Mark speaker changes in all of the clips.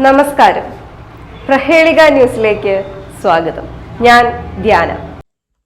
Speaker 1: നമസ്കാരം. പ്രഹേളിക ന്യൂസിലേക്ക് സ്വാഗതം. ഞാൻ ധ്യാന.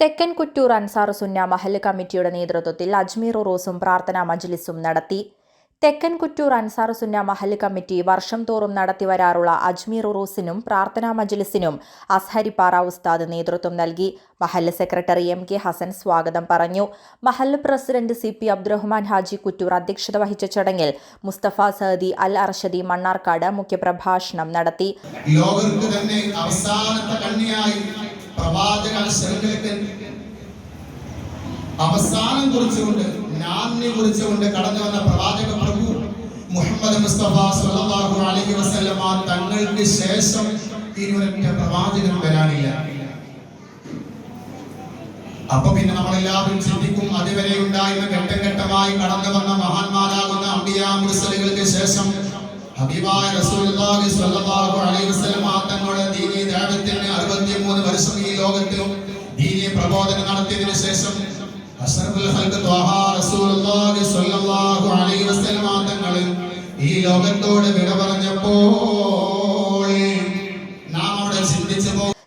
Speaker 2: തെക്കൻ കുറ്റൂർ അൻസാർ സുന്ന മഹൽ കമ്മിറ്റിയുടെ നേതൃത്വത്തിൽ അജ്മീർ ഉറൂസും പ്രാർത്ഥനാ മജ്ലിസും നടത്തി. തെക്കൻ കുറ്റൂർ അൻസാർ സുന്ന മഹല്ല് കമ്മിറ്റി വർഷം തോറും നടത്തിവരാറുള്ള അജ്മീർ ഉറൂസിനും പ്രാർത്ഥനാ മജ്ലിസിനും അസ്ഹരിപ്പാറ ഉസ്താദ് നേതൃത്വം നൽകി. മഹല്ല് സെക്രട്ടറി എം കെ ഹസൻ സ്വാഗതം പറഞ്ഞു. മഹല്ല് president C P Abdurahman Haji Kuttur അധ്യക്ഷത വഹിച്ച ചടങ്ങിൽ മുസ്തഫ സഹദി അൽ അർഷദി മണ്ണാർക്കാട് മുഖ്യപ്രഭാഷണം നടത്തി.
Speaker 3: അവസാനം കുറിച്ചുകൊണ്ട് നാന്ദി കുറിച്ചുകൊണ്ട് കടന്നു വന്ന പ്രവാചക പ്രഭു മുഹമ്മദ് മുസ്തഫ സല്ലല്ലാഹു അലൈഹി വസല്ലമ തങ്ങൾക്ക് ശേഷം ഇനി പ്രവാചകൻ വരാനില്ല. അപ്പൊ പിന്നെ നമ്മളെല്ലാവരും ചിന്തിക്കും അതുവരെ ഉണ്ടായിരുന്ന ഘട്ടം ഘട്ടമായി കടന്നു വന്ന മഹാന്മാരാകുന്ന അമ്പിയ മുർസലുകൾക്ക് ശേഷം ഹബീബായ റസൂലുള്ളാഹി അലൈഹി തങ്ങളുടെ ദീനി ദഅവത്തിന് 63 വർഷം ഈ ലോകത്തിലും ദീനിയെ പ്രബോധനം നടത്തിയതിനു ശേഷം ഈ ലോകത്തോട് വിട പറഞ്ഞപ്പോൾ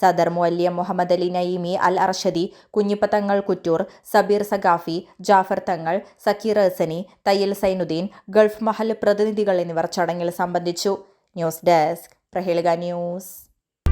Speaker 2: സദർ മുല്യ മുഹമ്മദ് അലി നയിമി അൽ അർഷദി കുഞ്ഞിപ്പത്തങ്ങൾ കുറ്റൂർ സബീർ സഖാഫി ജാഫർ തങ്ങൾ സക്കീർ ഹസനി തയ്യൽ സൈനുദ്ദീൻ ഗൾഫ് മഹൽ പ്രതിനിധികൾ എന്നിവർ ചടങ്ങിൽ സംബന്ധിച്ചു. News desk Prahelika news.